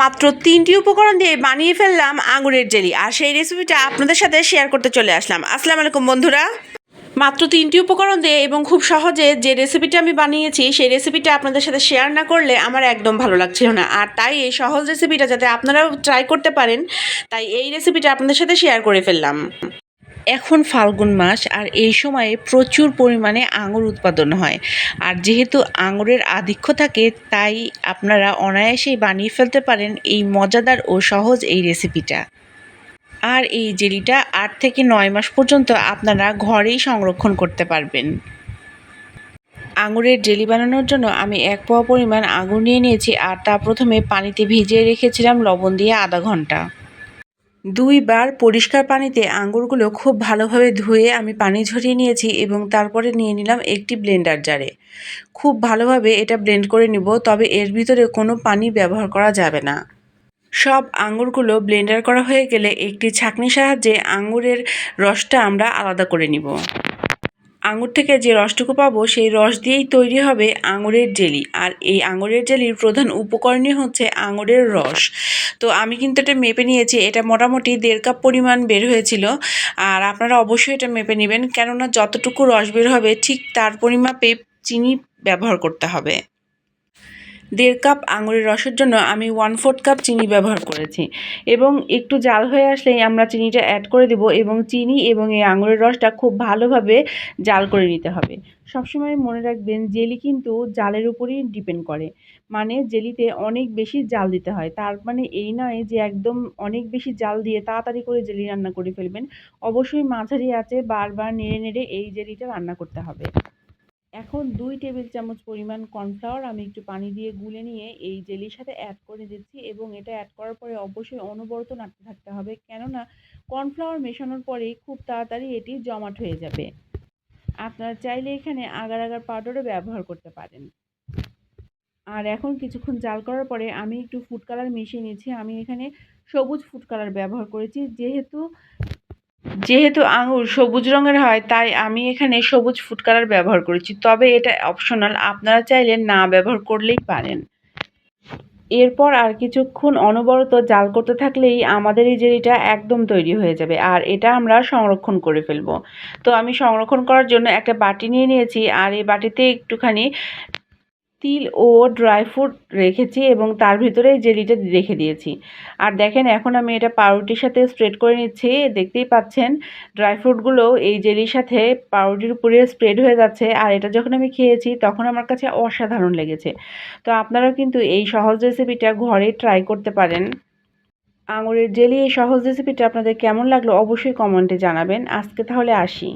মাত্র তিনটি উপকরণ দিয়ে বানিয়ে ফেললাম আঙুরের জেলি। আর সেই রেসিপিটা আপনাদের সাথে শেয়ার করতে চলে আসলাম। আসসালামু আলাইকুম, বন্ধুরা। মাত্র তিনটি উপকরণ দিয়ে এবং খুব সহজে যে রেসিপিটা আমি বানিয়েছি, সেই রেসিপিটা আপনাদের সাথে শেয়ার না করলে আমার একদম ভালো লাগছিল না। আর তাই এই সহজ রেসিপিটা যাতে আপনারাও ট্রাই করতে পারেন, তাই এই রেসিপিটা আপনাদের সাথে শেয়ার করে ফেললাম। এখন ফাল্গুন মাস আর এই সময়ে প্রচুর পরিমাণে আঙুর উৎপাদন হয়। আর যেহেতু আঙুরের আধিক্য থাকে, তাই আপনারা অনায়াসেই বানিয়ে ফেলতে পারেন এই মজাদার ও সহজ এই রেসিপিটা। আর এই জেলিটা আট থেকে নয় মাস পর্যন্ত আপনারা ঘরেই সংরক্ষণ করতে পারবেন। আঙুরের জেলি বানানোর জন্য আমি এক পোয়া পরিমাণ আঙুর নিয়ে নিয়েছি, আর তা প্রথমে পানিতে ভিজিয়ে রেখেছিলাম লবণ দিয়ে আধা ঘণ্টা। দুইবার পরিষ্কার পানিতে আঙুরগুলো খুব ভালোভাবে ধুয়ে আমি পানি ঝরিয়ে নিয়েছি এবং তারপরে নিয়ে নিলাম একটি ব্লেন্ডার জারে। খুব ভালোভাবে এটা ব্লেন্ড করে নিব, তবে এর ভিতরে কোনো পানি ব্যবহার করা যাবে না। সব আঙুরগুলো ব্লেন্ডার করা হয়ে গেলে একটি ছাঁকনির সাহায্যে আঙুরের রসটা আমরা আলাদা করে নিব। আঙুর থেকে যে রসটুকু পাবো, সেই রস দিয়েই তৈরি হবে আঙুরের জেলি। আর এই আঙুরের জেলির প্রধান উপকরণই হচ্ছে আঙুরের রস। তো আমি কিন্তু এটা মেপে নিয়েছি, এটা মোটামুটি দেড় কাপ পরিমাণ বের হয়েছিল। আর আপনারা অবশ্যই এটা মেপে নেবেন, কেননা যতটুকু রস বের হবে, ঠিক তার পরিমাপে চিনি ব্যবহার করতে হবে। দেড় কাপ আঙুরের রসের জন্য আমি ওয়ান ফোর্থ কাপ চিনি ব্যবহার করেছি। এবং একটু জাল হয়ে আসলেই আমরা চিনিটা অ্যাড করে দেব এবং চিনি এবং এই আঙুরের রসটা খুব ভালোভাবে জাল করে নিতে হবে। সবসময় মনে রাখবেন, জেলি কিন্তু জালের উপরই ডিপেন্ড করে। মানে জেলিতে অনেক বেশি জাল দিতে হয়। তার মানে এই নয় যে একদম অনেক বেশি জাল দিয়ে তাড়াতাড়ি করে জেলি রান্না করে ফেলবেন। অবশ্যই মাঝারি আছে, বারবার নেড়ে নেড়ে এই জেলিটা রান্না করতে হবে। এখন দুই টেবিল চামচ পরিমাণ কর্নফ্লাওয়ার আমি একটু পানি দিয়ে গুলে নিয়ে এই জেলির সাথে অ্যাড করে দিচ্ছি এবং এটা অ্যাড করার পরে অবশ্যই অনবরত নাড়তে থাকতে হবে। কেননা কর্নফ্লাওয়ার মেশানোর পরেই খুব তাড়াতাড়ি এটি জমাট হয়ে যাবে। আপনারা চাইলে এখানে আগার আগার পাউডারও ব্যবহার করতে পারেন। আর এখন কিছুক্ষণ জাল করার পরে আমি একটু ফুড কালার মিশিয়ে নিয়েছি। আমি এখানে সবুজ ফুড কালার ব্যবহার করেছি। যেহেতু যেহেতু আঙুর সবুজ রঙের হয়, তাই আমি এখানে সবুজ ফুড কালার ব্যবহার করেছি। তবে এটা অপশনাল আপনারা চাইলে না ব্যবহার করলেই পারেন। এরপর আর কিছুক্ষণ অনবরত জাল করতে থাকলেই আমাদের এই জেলিটা একদম তৈরি হয়ে যাবে, আর এটা আমরা সংরক্ষণ করে ফেলব। তো আমি সংরক্ষণ করার জন্য একটা বাটি নিয়ে নিয়েছি, আর এই বাটিতে একটুখানি তিল ও ড্রাই ফ্রুট রেখেছি এবং তার ভিতরে জেলিটা রেখে দিয়েছি। আর দেখেন, এখন আমি এটা পাউরুটির সাথে স্প্রেড করে নিচ্ছি। দেখতেই পাচ্ছেন ড্রাই ফ্রুটগুলো এই জেলির সাথে পাউরুটির উপরে স্প্রেড হয়ে যাচ্ছে। আর এটা যখন আমি খেয়েছি, তখন আমার কাছে অসাধারণ লেগেছে। তো আপনারাও কিন্তু এই সহজ রেসিপিটা ঘরে ট্রাই করতে পারেন। আঙুরের জেলি এই সহজ রেসিপিটা আপনাদের কেমন লাগল অবশ্যই কমেন্টে জানাবেন। আজকে তাহলে আসি।